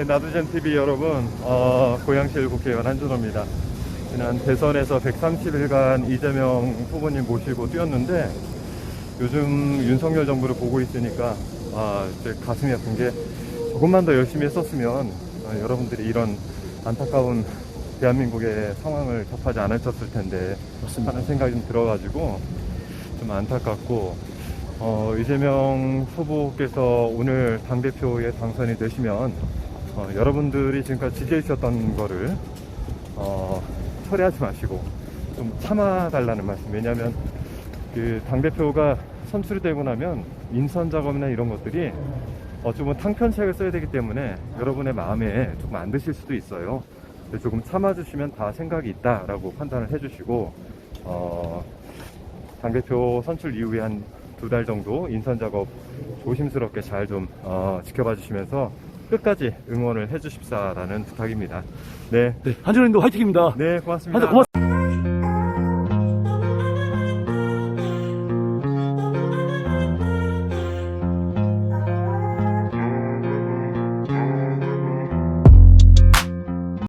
네, 나두젠 TV 여러분, 어, 고양시일 국회의원 한준호입니다. 지난 대선에서 130일간 이재명 후보님 모시고 뛰었는데 요즘 윤석열 정부를 보고 있으니까 아, 이제 가슴이 아픈 게 조금만 더 열심히 했었으면 아, 여러분들이 이런 안타까운 대한민국의 상황을 접하지 않으셨을 텐데 하는 생각이 좀 들어가지고 좀 안타깝고 어, 이재명 후보께서 오늘 당대표에 당선이 되시면 어, 여러분들이 지금까지 지지해 주셨던 거를 어, 철회하지 마시고 좀 참아달라는 말씀 왜냐하면 그 당대표가 선출이 되고 나면 인선 작업이나 이런 것들이 어쩌면 뭐 탕편책을 써야 되기 때문에 여러분의 마음에 조금 안 드실 수도 있어요. 조금 참아주시면 다 생각이 있다라고 판단을 해주시고 어, 당대표 선출 이후에 한 두 달 정도 인선 작업 조심스럽게 잘좀 지켜봐 주시면서 끝까지 응원을 해 주십사라는 부탁입니다. 네, 네, 한준호 님도 화이팅입니다. 네 고맙습니다. 한준 고맙습니다.